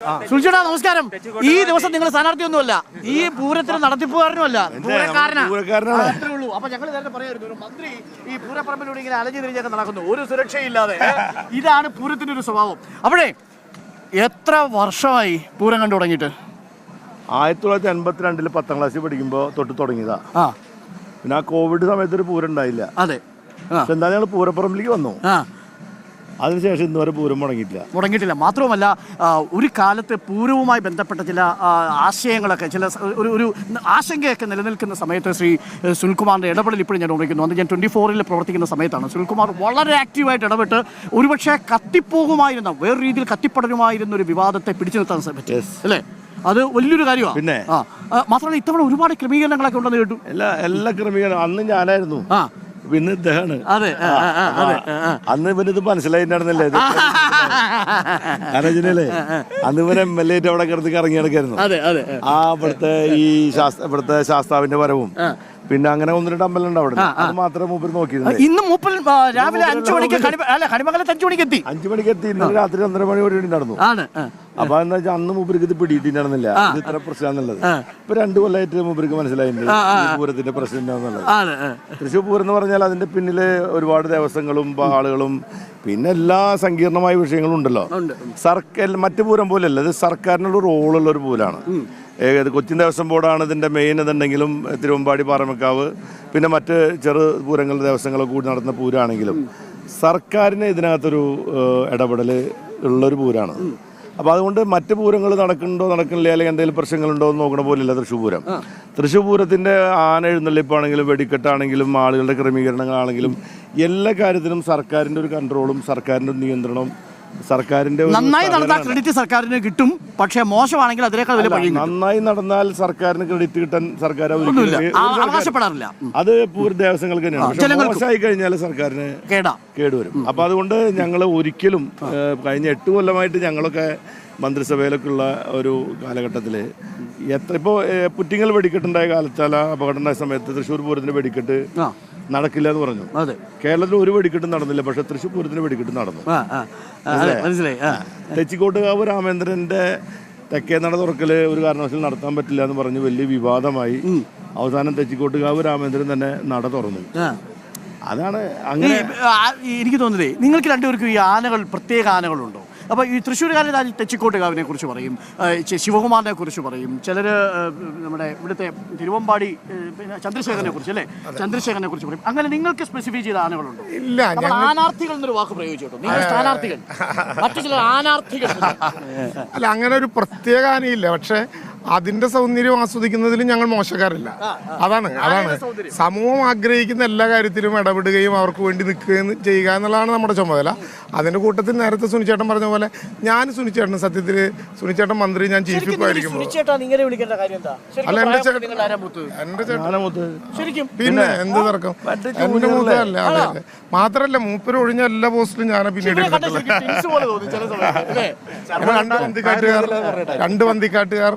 സുൽച്ചേട്ടാ നമസ്കാരം. ഈ ദിവസം നിങ്ങൾ സ്ഥാനാർത്ഥിയൊന്നുമല്ല. ഈ പൂരത്തിന് നടത്തിപ്പുകാരനുമല്ല. പൂരക്കാരനാ. പൂരക്കാരനാണ്. അപ്പൊ ഞങ്ങൾ നേരത്തെ പറയായിരുന്നു മന്ത്രി ഈ പൂരപ്പറമ്പിലൂടെ ഇങ്ങനെ അലഞ്ഞു തിരിഞ്ഞൊക്കെ നടക്കുന്നു. ഒരു സുരക്ഷയില്ലാതെ. ഇതാണ് പൂരത്തിന്റെ ഒരു സ്വഭാവം. അവിടെ എത്ര വർഷമായി പൂരം കണ്ടു തുടങ്ങിയിട്ട്? ആയിരത്തി തൊള്ളായിരത്തി എൺപത്തിരണ്ടിൽ പത്താം ക്ലാസ്സിൽ പഠിക്കുമ്പോൾ തൊട്ട് തുടങ്ങിയതാ. പിന്നെ ആ കോവിഡ് സമയത്ത് ഒരു പൂരം ഉണ്ടായില്ല. അതെ. എന്താ ഞങ്ങൾ പൂരപ്പറമ്പിലേക്ക് വന്നു. അതിനുശേഷം ഇന്ന് വരെ പൂരം മുടങ്ങിയിട്ടില്ല. മുടങ്ങിയിട്ടില്ല. മാത്രവുമല്ല ഒരു കാലത്ത് പൂരവുമായി ബന്ധപ്പെട്ട ചില ആശയങ്ങളൊക്കെ ചില ഒരു ഒരു ആശങ്കയൊക്കെ നിലനിൽക്കുന്ന സമയത്ത് ശ്രീ സുൽകുമാറിന്റെ ഇടപെടൽ ഇപ്പോഴും ഞാൻ ഓർമ്മിക്കുന്നു. അന്ന് ഞാൻ ട്വന്റി ഫോറിൽ പ്രവർത്തിക്കുന്ന സമയത്താണ്. സുനിൽകുമാർ വളരെ ആക്റ്റീവായിട്ട് ഇടപെട്ട് ഒരുപക്ഷെ കത്തിപ്പോകുമായിരുന്ന വേറെ രീതിയിൽ കത്തിപ്പടരുമായിരുന്ന ഒരു വിവാദത്തെ പിടിച്ചു നിർത്താൻ പറ്റി അല്ലേ? അത് വലിയൊരു കാര്യമാണ് പിന്നെ? മാത്രമല്ല ഇത്തവണ ഒരുപാട് ക്രമീകരണങ്ങളൊക്കെ ഉണ്ടെന്ന് കേട്ടു. എല്ലാ എല്ലാ ക്രമീകരണം അന്ന് ഞാനായിരുന്നു. ആ. പിന്നെ ഇദ്ദേഹമാണ് അതെ. അന്ന് മനസ്സിലായിട്ടുണ്ടായിരുന്നില്ലേ ഇത്? കാരണം വെച്ചാലേ അന്ന് ഇവൻ എം എൽ എ അവിടെ കിടന്ന് കറങ്ങി നടക്കായിരുന്നു. ആ. ഇവിടുത്തെ ഈ ശാസ്ത്ര ഇവിടുത്തെ ശാസ്താവിന്റെ വരവും. പിന്നെ അങ്ങനെ ഒന്ന് രണ്ട് അമ്പലം ഉണ്ട് അവിടെ അത് മാത്രമേ മൂപ്പര് നോക്കിയിരുന്നു ഇന്ന് മൂപ്പൻ ആ, രാവിലെ അഞ്ചു മണിക്ക് അല്ല കണിമംഗലത്ത് അഞ്ചു മണിക്ക് എത്തി. അഞ്ചു മണിക്ക് എത്തി. ഇന്നലെ രാത്രി ഒന്നര മണി വരെ നടന്നു ആണ്. അപ്പൊ എന്താ വെച്ചാൽ അന്ന് മൂപ്പർക്ക് ഇത് പിടിയിട്ടില്ല ഇത് ഇത്ര പ്രശ്നമാണെന്നുള്ളത് ഇപ്പൊ രണ്ടു കൊല്ലമായിട്ട് മൂപ്പർക്ക് മനസ്സിലായിട്ടുണ്ട് പൂരത്തിന്റെ പ്രശ്നം എന്താണെന്നുള്ളത് തൃശ്ശൂർ പൂരം എന്ന് പറഞ്ഞാൽ അതിന്റെ പിന്നിൽ ഒരുപാട് ദിവസങ്ങളും ആളുകളും പിന്നെ എല്ലാ സങ്കീർണമായ വിഷയങ്ങളും ഉണ്ടല്ലോ. ഉണ്ട്. സർക്കാർ മറ്റു പൂരം പോലെയല്ല ഇത് സർക്കാരിനുള്ള റോളുള്ള ഒരു പൂരാണ്. ഏകദേശം കൊച്ചിൻ ദേവസ്വം ബോർഡാണ് ഇതിന്റെ മെയിൻ ഇതുണ്ടെങ്കിലും തിരുവമ്പാടി പാറമക്കാവ് പിന്നെ മറ്റ് ചെറു പൂരങ്ങളുടെ ദേവസ്വങ്ങളൊക്കെ കൂടി നടത്തുന്ന പൂരാണെങ്കിലും സർക്കാരിന് ഇതിനകത്തൊരു ഇടപെടൽ ഉള്ളൊരു പൂരാണ്. അപ്പൊ അതുകൊണ്ട് മറ്റ് പൂരങ്ങൾ നടക്കുന്നുണ്ടോ നടക്കുന്നില്ല? അല്ലെങ്കിൽ എന്തെങ്കിലും പ്രശ്നങ്ങളുണ്ടോ എന്ന് നോക്കണ പോലില്ല തൃശ്ശൂർ പൂരം. തൃശ്ശൂർ പൂരത്തിന്റെ ആന എഴുന്നള്ളിപ്പാണെങ്കിലും വെടിക്കെട്ടാണെങ്കിലും ആളുകളുടെ ക്രമീകരണങ്ങളാണെങ്കിലും എല്ലാ കാര്യത്തിനും സർക്കാരിന്റെ ഒരു കൺട്രോളും സർക്കാരിന്റെ ഒരു നിയന്ത്രണവും സർക്കാരിന്റെ നന്നായി നടന്നാൽ ക്രെഡിറ്റ് സർക്കാരിന് കിട്ടും പക്ഷേ മോശമാണെങ്കിൽ അതിനേക്കാൾ വലിയ പഴയ നന്നായി നടന്നാൽ സർക്കാരിന് ക്രെഡിറ്റ് കിട്ടാൻ സർക്കാർ അവകാശപ്പെടാറില്ല. അത് പൂർവ ദേവസ്വങ്ങൾക്ക് തന്നെയാണ്. മോശമായി കഴിഞ്ഞാൽ സർക്കാരിന് കേടാ. കേടുവരും. അപ്പൊ അതുകൊണ്ട് ഞങ്ങൾ ഒരിക്കലും കഴിഞ്ഞ എട്ട് കൊല്ലമായിട്ട് ഞങ്ങളൊക്കെ മന്ത്രിസഭയിലൊക്കെ ഉള്ള ഒരു കാലഘട്ടത്തിൽ എത്ര ഇപ്പോൾ പുറ്റിങ്ങൽ വെടിക്കെട്ടുണ്ടായ കാലത്താൽ ആ അപകടമുണ്ടായ സമയത്ത് തൃശ്ശൂർ പൂരത്തിന് വെടിക്കെട്ട് നടക്കില്ല എന്ന് പറഞ്ഞു. അതെ. കേരളത്തിൽ ഒരു വെടിക്കെട്ടും നടന്നില്ല പക്ഷെ തൃശ്ശൂർ പൂരത്തിന് വെടിക്കെട്ട് നടന്നു. മനസ്സിലായി? തെച്ചിക്കോട്ടുകാവ് രാമേന്ദ്രന്റെ തെക്കേ നട തുറക്കൽ ഒരു കാരണവശാലും നടത്താൻ പറ്റില്ല എന്ന് പറഞ്ഞ് വലിയ വിവാദമായി അവസാനം തെച്ചിക്കോട്ടുകാവ് രാമേന്ദ്രൻ തന്നെ നട തുറന്നു. അതാണ് അങ്ങനെ എനിക്ക് തോന്നുന്നത് നിങ്ങൾക്ക് രണ്ടുപേർക്കും ഈ ആനകൾ പ്രത്യേക ആനകളുണ്ടോ? അപ്പോൾ ഈ തൃശ്ശൂർകാരൻ രാജ തെച്ചിക്കോട്ടുകാവിനെ കുറിച്ച് പറയും ശിവകുമാറിനെ കുറിച്ച് പറയും. ചിലർ നമ്മുടെ ഇവിടുത്തെ തിരുവമ്പാടി പിന്നെ ചന്ദ്രശേഖരനെ കുറിച്ച് അല്ലേ ചന്ദ്രശേഖരനെ കുറിച്ച് പറയും. അങ്ങനെ നിങ്ങൾക്ക് സ്പെസിഫൈ ചെയ്ത ആനകളുണ്ടോ? ഇല്ല ആനാർത്ഥികൾ എന്നൊരു വാക്ക് പ്രയോഗിച്ചോട്ടോ? നിങ്ങൾ സ്ഥാനാർത്ഥികൾ. മറ്റു ചില ആനാർത്ഥികൾ. അല്ല അങ്ങനെ ഒരു പ്രത്യേക ആനയില്ല. പക്ഷെ അതിന്റെ സൗന്ദര്യം ആസ്വദിക്കുന്നതിൽ ഞങ്ങൾ മോശക്കാരല്ല. അതാണ് അതാണ്. സമൂഹം ആഗ്രഹിക്കുന്ന എല്ലാ കാര്യത്തിലും ഇടപെടുകയും അവർക്ക് വേണ്ടി നിൽക്കുകയും ചെയ്യുക എന്നുള്ളതാണ് നമ്മുടെ ചുമതല. അതിന്റെ കൂട്ടത്തിൽ നേരത്തെ സുനിച്ചേട്ടൻ പറഞ്ഞ പോലെ ഞാൻ സുനിച്ചേട്ടൻ സത്യത്തിൽ സുനിച്ചേട്ടൻ മന്ത്രി ഞാൻ ചീഫ് വിപ്പ് ആയിരിക്കും സുനിച്ചേട്ടാ വിളിക്കേണ്ട കാര്യം എന്താ? അല്ല എന്റെ ചേട്ടൻ? എന്റെ പിന്നെ എന്ത് തർക്കം? എന്റെ മൂത്തല്ല അതെ അതെ. മാത്രല്ല മൂപ്പര് ഒഴിഞ്ഞ എല്ലാ പോസ്റ്റിലും ഞാൻ പിന്നീട് രണ്ട് വന്തിക്കാട്ടുകാർ രണ്ട് വന്തിക്കാട്ടുകാർ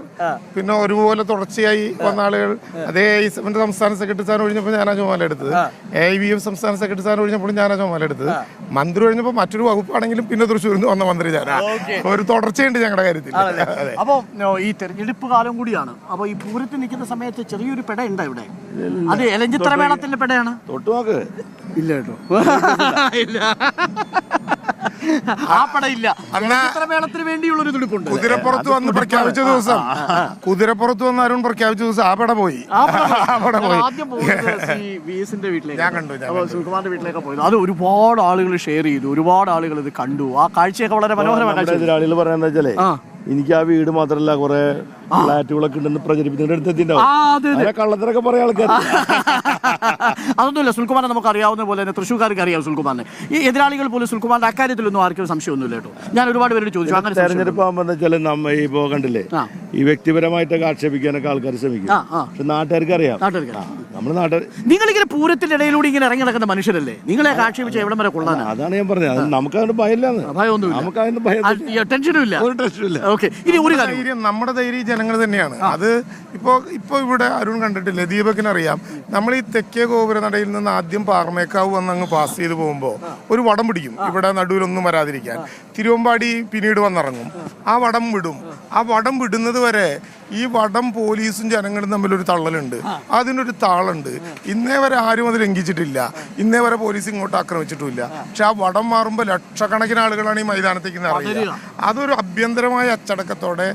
പിന്നെ ഒരുപോലെ തുടർച്ചയായി വന്ന ആളുകൾ. അതേ ഐസഫിന്റെ സംസ്ഥാന സെക്രട്ടറി സ്ഥാനം ഒഴിഞ്ഞപ്പോൾ ഞാനാ ചുമതല എടുത്തത്. എ ഐ ബി എഫ് സംസ്ഥാന സെക്രട്ടറി സ്ഥാനം ഒഴിഞ്ഞപ്പോൾ ഞാനാ ചുമതല എടുത്തത്. മന്ത്രി ഒഴിഞ്ഞപ്പോൾ മറ്റൊരു വകുപ്പാണെങ്കിലും പിന്നെ തൃശ്ശൂരിൽ നിന്ന് വന്ന മന്ത്രി ഞാനാ. ഒരു തുടർച്ചയുണ്ട് ഞങ്ങളുടെ കാര്യത്തിൽ. അപ്പോ ഈ തെരഞ്ഞെടുപ്പ് കാലം കൂടിയാണ്. അപ്പൊ ഈ പൂരത്തിൽ നിൽക്കുന്ന സമയത്ത് ചെറിയൊരു പെട ഉണ്ട് ഇവിടെ അത് എലഞ്ചിത്ര മേളത്തിന്റെ പെടയാണ്? തൊട്ട് നോക്ക്. ഇല്ല കേട്ടോ. ഇല്ല. ആ മേളത്തിന് വേണ്ടിയുള്ള ഒരു തുടിപ്പുണ്ട്. കുതിരപ്പുറത്ത് വന്ന് പ്രഖ്യാപിച്ച ദിവസം കുതിരപ്പുറത്ത് വന്ന് അരുൺ പ്രഖ്യാപിച്ച ദിവസം ആ പട പോയി. ആദ്യം വീട്ടിലേക്ക്. സുകുമാറിന്റെ വീട്ടിലേക്ക് പോയത്. അത് ഒരുപാട് ആളുകൾ ഷെയർ ചെയ്തു. ഒരുപാട് ആളുകൾ ഇത് കണ്ടു. ആ കാഴ്ചയൊക്കെ വളരെ മനോഹരമായ നമ്മുടെ എനിക്ക് ആ വീട് മാത്രല്ല കുറെ ഫ്ലാറ്റുകളൊക്കെ ഉണ്ടെന്ന് പ്രചരിപ്പിച്ചിട്ട് ആ അടുത്തെത്തിണ്ടാവും അതെ. അങ്ങനെ കള്ളത്തിനൊക്കെ പറയാൻ ആൾക്കാർ അതൊന്നുമില്ല സുൽകുമാറിനെ നമുക്ക് അറിയാവുന്ന പോലെ തന്നെ തൃശ്ശൂർക്കാർക്ക് അറിയാം സുൽകുമാറിനെ ഈ എതിരാളികൾ പോലും സുൽകുമാറിന്റെ അക്കാര്യത്തിലൊന്നും ആർക്കും സംശയമൊന്നുമില്ല കേട്ടോ. ഞാൻ ഒരുപാട് പേരോട് ചോദിച്ചു അങ്ങനെ തെരഞ്ഞെടുപ്പ് ആകുമ്പോൾ വെച്ചാൽ നമ്മ ഇപ്പോ കണ്ടില്ലേ ഈ വ്യക്തിപരമായിട്ടൊക്കെ ആക്ഷേപിക്കാനൊക്കെ ആൾക്കാർ ശ്രമിക്കും. പക്ഷെ നാട്ടുകാർക്ക് അറിയാം നമ്മുടെ നാട്ടുകാർ നിങ്ങളിങ്ങനെ പൂരത്തിന്റെ ഇടയിലൂടെ ഇങ്ങനെ ഇറങ്ങി നടക്കുന്ന മനുഷ്യരല്ലേ? നിങ്ങളെ ആക്ഷേപിച്ച് എവിടെ വരെ കൊള്ളാനാണ് അതാണ് ഞാൻ പറഞ്ഞത്. അത് നമുക്കതിന് ഭയമില്ലാന്ന്. ഭയമൊന്നുമില്ല. നമുക്ക് ഭയമില്ല ഭയം ടെൻഷനും ഇല്ല ഒരു ടെൻഷനും ഇല്ല ഓക്കെ ഇനി ഒരു കാര്യം. ധൈര്യം നമ്മുടെ ധൈര്യം ജനങ്ങൾ തന്നെയാണ്. അത് ഇപ്പോൾ ഇപ്പോൾ ഇവിടെ അരുൺ കണ്ടിട്ടില്ല കണ്ടിട്ടില്ലേ ദീപകിനറിയാം നമ്മൾ ഈ തെക്കേ ഗോപുര നടയിൽ നിന്ന് ആദ്യം പാറമേക്കാവ് വന്ന് അങ്ങ് പാസ് ചെയ്ത് പോകുമ്പോൾ ഒരു വടം പിടിക്കും. ഇവിടെ നടുവിലൊന്നും വരാതിരിക്കാൻ. തിരുവമ്പാടി പിന്നീട് വന്നിറങ്ങും. ആ. വടം വിടും. ആ വടം വിടുന്നത് വരെ ഈ വടം പോലീസും ജനങ്ങളും തമ്മിലൊരു തള്ളലുണ്ട്. അതിനൊരു താളുണ്ട്. ഇന്നേ വരെ ആരും അത് ലംഘിച്ചിട്ടില്ല. ഇന്നേ വരെ പോലീസ് ഇങ്ങോട്ട് ആക്രമിച്ചിട്ടുമില്ല. പക്ഷെ ആ വടം മാറുമ്പോൾ ലക്ഷക്കണക്കിന് ആളുകളാണ് ഈ മൈതാനത്തേക്ക് അറിയുക അതൊരു അഭ്യന്തരമായ അച്ചടക്കത്തോടെ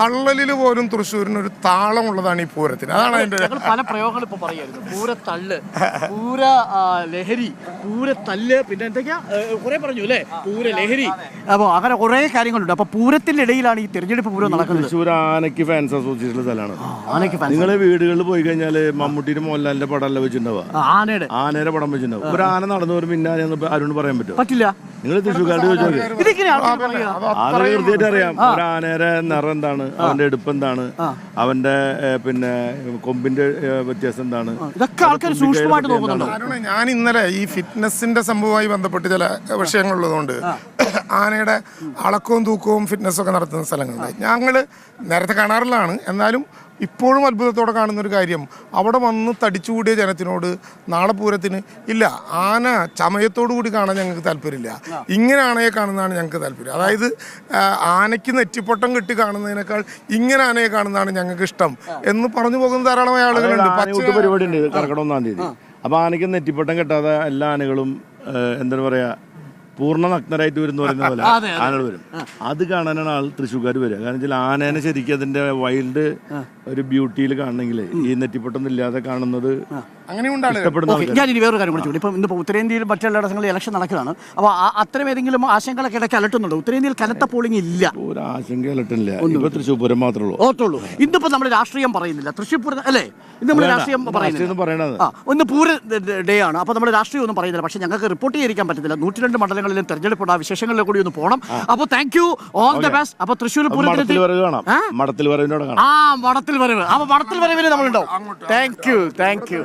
തള്ളലിൽ പോലും തൃശ്ശൂരിന് ഒരു താളമുള്ളതാണ് ഈ പൂരത്തിന്. അതാണ് അതിന്റെ പല പ്രയോഗങ്ങൾ ഇപ്പൊ പറയായിരുന്നു പൂര തള്ള് പൂര ലഹരി പൂര തല്ല് പിന്നെ എന്തൊക്കെയാ? കുറെ പറഞ്ഞു അല്ലേ? പൂര ലഹരി. അപ്പൊ അങ്ങനെ കുറെ കാര്യങ്ങളുണ്ട്. അപ്പൊ പൂരത്തിന്റെ ഇടയിലാണ് ഈ തെരഞ്ഞെടുപ്പ് പൂരം നടക്കുന്നത്. തൃശ്ശൂർ ആനയ്ക്ക് ഫാൻസ് അസോസിയേഷൻ സ്ഥലമാണ്. ആനയ്ക്ക് ഫാൻസ് നിങ്ങൾ വീടുകളിൽ പോയി കഴിഞ്ഞാൽ മമ്മൂട്ടിയുടെ മോഹൻലാലിന്റെ അല്ല വെച്ചിട്ടുണ്ടാവുക? ആനയുടെ. ആനയുടെ പടം വെച്ചിട്ടുണ്ടാവും ഒരു ആന നടന്നു വരുമ്പോൾ പിന്നെ അരുൺ പറയാൻ പറ്റും പറ്റില്ല. നിങ്ങൾ തൃശ്ശൂർക്കാരുടെ ചോദിച്ചോക്കെ കൃത്യമായിട്ട് അറിയാം. ഒരു ആനയുടെ നിറം എന്താണ് അവന്റെ എടുപ്പ് എന്താണ് അവന്റെ പിന്നെ കൊമ്പിന്റെ വ്യത്യാസം എന്താണ് ഇതൊക്കെ ആൾക്കാർ സൂക്ഷ്മമായിട്ട് നോക്കുന്നുണ്ടോ? കാരണം ഞാൻ ഇന്നലെ ഈ ഫിറ്റ്നസിന്റെ സംഭവമായി ബന്ധപ്പെട്ട് ചില വിഷയങ്ങളുള്ളതുകൊണ്ട് ആനയുടെ അളക്കവും തൂക്കവും ഫിറ്റ്നസ് ഒക്കെ നടത്തുന്ന സ്ഥലങ്ങളുണ്ട്. ഞങ്ങൾ നേരത്തെ കാണാറുള്ളതാണ്. എന്നാലും ഇപ്പോഴും അത്ഭുതത്തോടെ കാണുന്ന ഒരു കാര്യം. അവിടെ വന്ന് തടിച്ചുകൂടിയ ജനത്തിനോട് നാളെ പൂരത്തിന് ഇല്ല ആന ചമയത്തോടു കൂടി കാണാൻ ഞങ്ങൾക്ക് താല്പര്യമില്ല. ഇങ്ങനെ ആനയെ കാണുന്നതാണ് ഞങ്ങൾക്ക് താല്പര്യം. അതായത് ആനയ്ക്ക് നെറ്റിപ്പൊട്ടം കെട്ടി കാണുന്നതിനേക്കാൾ ഇങ്ങനെ ആനയെ കാണുന്നതാണ് ഞങ്ങൾക്ക് ഇഷ്ടം എന്ന് പറഞ്ഞു പോകുന്ന ധാരാളമായ ആളുകളുണ്ട്. പരിപാടി ഉണ്ട് കർക്കിടക ഒന്നാം തീയതി. അപ്പൊ ആനയ്ക്ക് നെറ്റിപ്പൊട്ടം കെട്ടാതെ എല്ലാ ആനകളും എന്താ എന്താണ് പറയാ പൂർണ നഗ്നരായിട്ട് വരുന്ന പറയുന്ന പോലെ ആനകൾ വരും. അത് കാണാനാണ് ആൾ തൃശ്ശൂർക്കാർ വരിക. കാരണം വെച്ചാൽ ആനേനെ ശരിക്കും അതിന്റെ വൈൽഡ് ഒരു ബ്യൂട്ടിയിൽ കാണണമെങ്കിൽ ഈ നെറ്റിപ്പൊട്ടൊന്നും ഇല്ലാതെ കാണുന്നത് ഞാൻ ഇനി വേറൊരു കാര്യം കൂടി ചോദിക്കും ഇപ്പം ഇന്നിപ്പോൾ ഉത്തരേന്ത്യയിൽ മറ്റുള്ള ഇടങ്ങളിൽ ഇലക്ഷൻ നടക്കുകയാണ്. അപ്പോൾ അത്തരം ഏതെങ്കിലും ആശങ്കകളൊക്കെ ഇടയ്ക്ക് അലട്ടുന്നുണ്ടോ? ഉത്തരേന്ത്യയിൽ കനത്ത പോളിംഗ് ഇല്ല. ഒരു ആശങ്ക അലട്ടില്ല തൃശ്ശൂർ പൂരം മാത്രമേ ഉള്ളൂ ഓർത്തുള്ളൂ. ഇന്നിപ്പോൾ നമ്മൾ രാഷ്ട്രീയം പറയുന്നില്ല. തൃശ്ശൂർ പൂരം അല്ലേ? ഇന്ന് നമ്മൾ രാഷ്ട്രീയം പറയുന്നത് ആ ഒന്ന് പൂര ഡേ ആണ് അപ്പോൾ നമ്മൾ രാഷ്ട്രീയം ഒന്നും പറയുന്നില്ല. പക്ഷേ ഞങ്ങൾക്ക് റിപ്പോർട്ട് ചെയ്യാൻ പറ്റത്തില്ല. നൂറ്റി രണ്ട് മണ്ഡലങ്ങളിലും തെരഞ്ഞെടുപ്പുണ്ട്. ആ വിശേഷങ്ങളിൽ കൂടി ഒന്ന് പോകണം അപ്പോൾ thank you all the best അപ്പോൾ തൃശ്ശൂർ വരവ് മടത്തിൽ വരവിനോട് ആ മടത്തിൽ വരവ്. അപ്പോൾ മടത്തിൽ വരവിന് നമ്മളുണ്ടാവും. Thank you thank you